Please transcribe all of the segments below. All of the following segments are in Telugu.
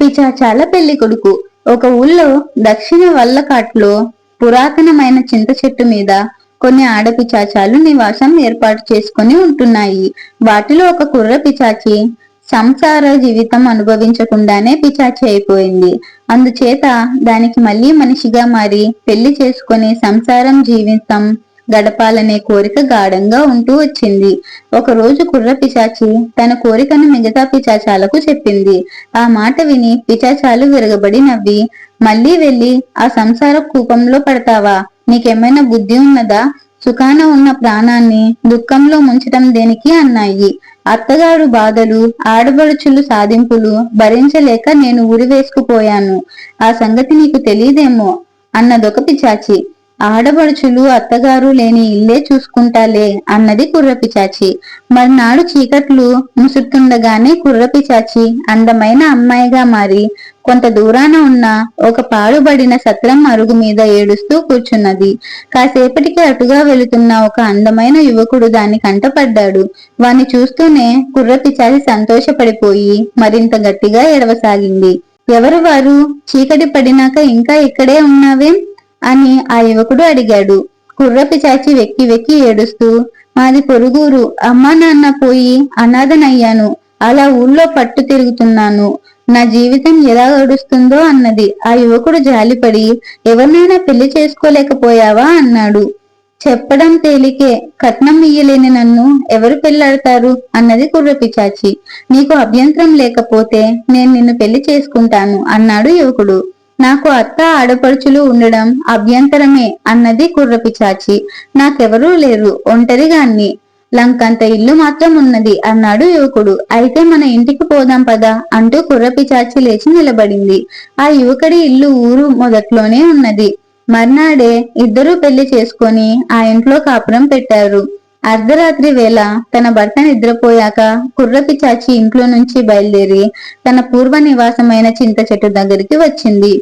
పిచాచాల పెళ్ళి కొడుకు ఒక ఊళ్ళో దక్షిణ వల్లకాట్లో పురాతనమైన చింత చెట్టు మీద కొన్ని ఆడపిచాచాలు నివాసం ఏర్పాటు చేసుకుని ఉంటున్నాయి. వాటిలో ఒక కుర్ర పిచాచి సంసార జీవితం అనుభవించకుండానే పిచాచి అయిపోయింది. అందుచేత దానికి మళ్ళీ మనిషిగా మారి పెళ్ళి చేసుకుని సంసారం జీవితం గడపాలనే కోరిక గాఢంగా ఉంటూ వచ్చింది. ఒకరోజు కుర్ర పిశాచి తన కోరికను మిగతా పిచాచాలకు చెప్పింది. ఆ మాట విని పిచాచాలు విరగబడి నవ్వి మళ్ళీ వెళ్ళి ఆ సంసార కూపంలో పడతావా? నీకేమైనా బుద్ధి ఉన్నదా? సుఖాన ఉన్న ప్రాణాన్ని దుఃఖంలో ముంచటం దేనికి? అన్నాయి. అత్తగారు బాధలు ఆడబడుచులు సాధింపులు భరించలేక నేను ఊరి వేసుకుపోయాను. ఆ సంగతి నీకు తెలియదేమో? అన్నదొక పిచాచి ఆడబడుచులు అత్తగారు లేని ఇల్లే చూసుకుంటాలే అన్నది కుర్రపిచాచి మర్నాడు చీకట్లు ముసురుతుండగానే కుర్రపిచాచి అందమైన అమ్మాయిగా మారి కొంత దూరాన ఉన్న ఒక పాడుబడిన సత్రం అరుగు మీద ఏడుస్తూ కూర్చున్నది. కాసేపటికి అటుగా వెళుతున్న ఒక అందమైన యువకుడు దాని కంటపడ్డాడు. వాణ్ణి చూస్తూనే కుర్రపిచాచి సంతోషపడిపోయి మరింత గట్టిగా ఎడవసాగింది ఎవరు వారు? చీకటి పడినాక ఇంకా ఇక్కడే ఉన్నావేం? అని ఆ యువకుడు అడిగాడు. కుర్రపి చాచి వెక్కి వెక్కి ఏడుస్తూ మాది పొరుగురు. అమ్మా నాన్న పోయి అనాథనయ్యాను. అలా ఊళ్ళో పట్టు తిరుగుతున్నాను. నా జీవితం ఎలా గడుస్తుందో అన్నది. ఆ యువకుడు జాలిపడి ఎవరినైనా పెళ్ళి చేసుకోలేకపోయావా? అన్నాడు. చెప్పడం తేలికే. కట్నం ఇయ్యలేని నన్ను ఎవరు పెళ్ళాడతారు? అన్నది కుర్రపిచాచి నీకు అభ్యంతరం లేకపోతే నేను నిన్ను పెళ్ళి చేసుకుంటాను అన్నాడు యువకుడు. నాకు అత్త ఆడపడుచులు ఉండడం అభ్యంతరమే అన్నది కుర్రపిచాచి నాకెవరూ లేరు ఒంటరిగాన్ని. లంకంత ఇల్లు మాత్రం ఉన్నది అన్నాడు యువకుడు. అయితే మన ఇంటికి పోదాం పదా అంటూ కుర్రపిచాచి లేచి నిలబడింది. ఆ యువకుడి ఇల్లు ఊరు మొదట్లోనే ఉన్నది. మర్నాడే ఇద్దరూ పెళ్ళి చేసుకొని ఆ ఇంట్లో కాపురం పెట్టారు. అర్ధరాత్రి వేళ తన భర్త నిద్రపోయాక కుర్రపి చాచి ఇంట్లో నుంచి బయలుదేరి తన పూర్వ నివాసమైన చింత చెట్టు దగ్గరికి వచ్చింది.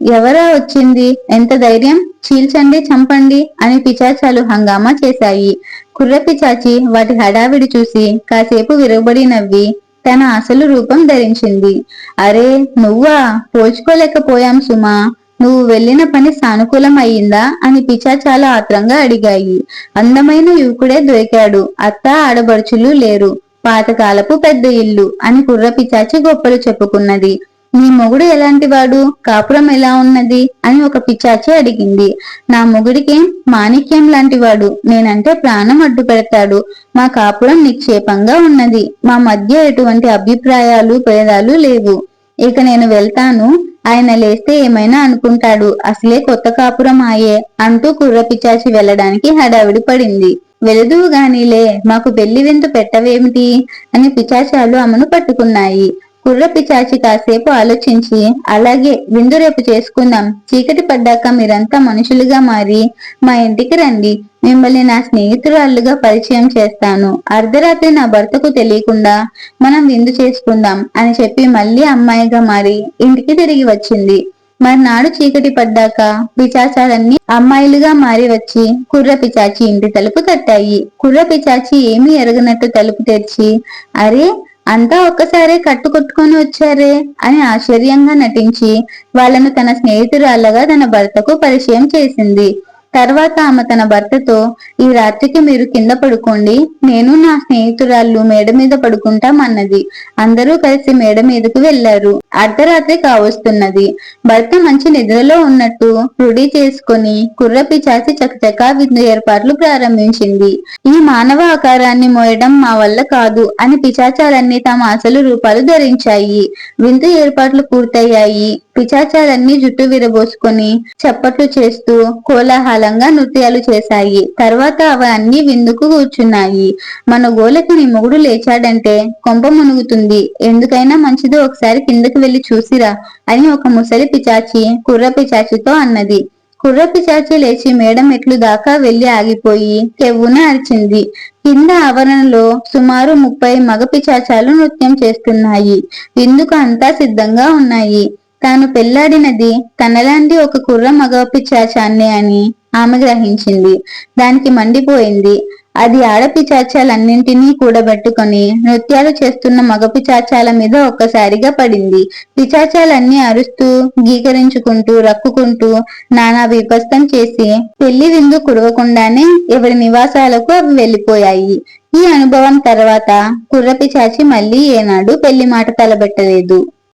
ఎవరా వచ్చింది? ఎంత ధైర్యం? చీల్చండి చంపండి అని పిచాచాలు హంగామా చేశాయి. కుర్ర చాచి వాటి హడావిడి చూసి కాసేపు విరుగుబడి నవ్వి తన అసలు రూపం ధరించింది. అరే నువ్వా? పోల్చుకోలేకపోయాం సుమా. నువ్వు వెళ్ళిన పని సానుకూలం అయ్యిందా అని పిచాచాల ఆత్రంగా అడిగాయి. అందమైన యువకుడే దొరికాడు. అత్త ఆడబడుచులు లేరు. పాతకాలపు పెద్ద ఇల్లు అని కుర్ర పిచాచి గొప్పలు చెప్పుకున్నది. నీ మొగుడు ఎలాంటి వాడు కాపురం ఎలా ఉన్నది? అని ఒక పిచాచి అడిగింది. నా మొగుడికేం మాణిక్యం లాంటి వాడు నేనంటే ప్రాణం అడ్డు పెడతాడు మా కాపురం నిక్షేపంగా ఉన్నది. మా మధ్య ఎటువంటి అభిప్రాయాలు భేదాలు లేవు. ఇక నేను వెళ్తాను. ఆయన లేస్తే ఏమైనా అనుకుంటాడు. అసలే కొత్త కాపురం ఆయే అంటూ కుర్ర వెళ్ళడానికి వెళ్ళడానికి హడావిడి పడింది. వెళదువు గానిలే మాకు పెళ్ళి విందు పెట్టవేమిటి? అని పిచాచాలు ఆమెను పట్టుకున్నాయి. కుర్ర పిచాచి కాసేపు ఆలోచించి అలాగే విందు రేపు చేసుకుందాం. చీకటి పడ్డాక మీరంతా మనుషులుగా మారి మా ఇంటికి రండి. మిమ్మల్ని నా స్నేహితురాళ్ళుగా పరిచయం చేస్తాను. అర్ధరాత్రి నా భర్తకు తెలియకుండా మనం విందు చేసుకుందాం అని చెప్పి మళ్ళీ అమ్మాయిగా మారి ఇంటికి తిరిగి వచ్చింది. మర్నాడు చీకటి పడ్డాక పిచాచాలన్నీ అమ్మాయిలుగా మారి వచ్చి కుర్ర పిచాచి ఇంటి తలుపు తట్టాయి. కుర్ర పిచాచి ఏమీ ఎరగనట్టు తలుపు తెరిచి అరే అంతా ఒక్కసారే కట్టుకొట్టుకొని వచ్చారే అని ఆశ్చర్యంగా నటించి వాళ్ళను తన స్నేహితురాళ్ళగా తన భర్తకు పరిచయం చేసింది. తర్వాత ఆమె తన భర్తతో ఈ రాత్రికి మీరు కింద పడుకోండి. నేను నా స్నేహితురాళ్ళు మేడ మీద పడుకుంటాం అన్నది. అందరూ కలిసి మేడ మీదకు వెళ్ళారు అర్ధరాత్రి కావస్తున్నది. భర్త మంచి నిద్రలో ఉన్నట్టు రుడి చేసుకుని కుర్రపి చాసి చకచకా విందు ఏర్పాట్లు ప్రారంభించింది. ఈ మానవ ఆకారాన్ని మోయడం మా వల్ల కాదు అని పిచాచాలన్నీ తమ అసలు రూపాలు ధరించాయి. విందు ఏర్పాట్లు పూర్తయ్యాయి. పిచాచాలన్నీ జుట్టు విరబోసుకొని చప్పట్లు చేస్తూ బలంగా నృత్యాలు చేశాయి. తర్వాత అవి అన్ని విందుకు కూర్చున్నాయి. మన గోలకి నీ మొగుడు లేచాడంటే కొంప మునుగుతుంది. ఎందుకైనా మంచిదో ఒకసారి కిందకి వెళ్ళి చూసిరా అని ఒక ముసలి పిచాచి కుర్ర పిచాచితో అన్నది. కుర్ర పిచాచి లేచి మేడ మెట్లు దాకా వెళ్ళి ఆగిపోయి కెవ్వున అరిచింది. కింద ఆవరణలో సుమారు ముప్పై మగ పిచాచాలు నృత్యం చేస్తున్నాయి. విందుకు అంతా సిద్ధంగా ఉన్నాయి. తాను పెళ్ళాడినది తనలాంటి ఒక కుర్ర మగ పిచ్చాచాన్ని అని ఆమె గ్రహించింది. దానికి మండిపోయింది. అది ఆడపిచాచాలన్నింటినీ కూడబెట్టుకొని నృత్యాలు చేస్తున్న మగ పిచాచాల మీద ఒక్కసారిగా పడింది. పిచాచాలన్నీ అరుస్తూ గీకరించుకుంటూ రక్కుకుంటూ నానా విపస్తం చేసి పెళ్ళి విందు కుడవకుండానే ఎవరి నివాసాలకు అవి వెళ్ళిపోయాయి ఈ అనుభవం తర్వాత కుర్రపిచాచి మళ్ళీ ఏనాడు పెళ్ళి మాట తలబెట్టలేదు.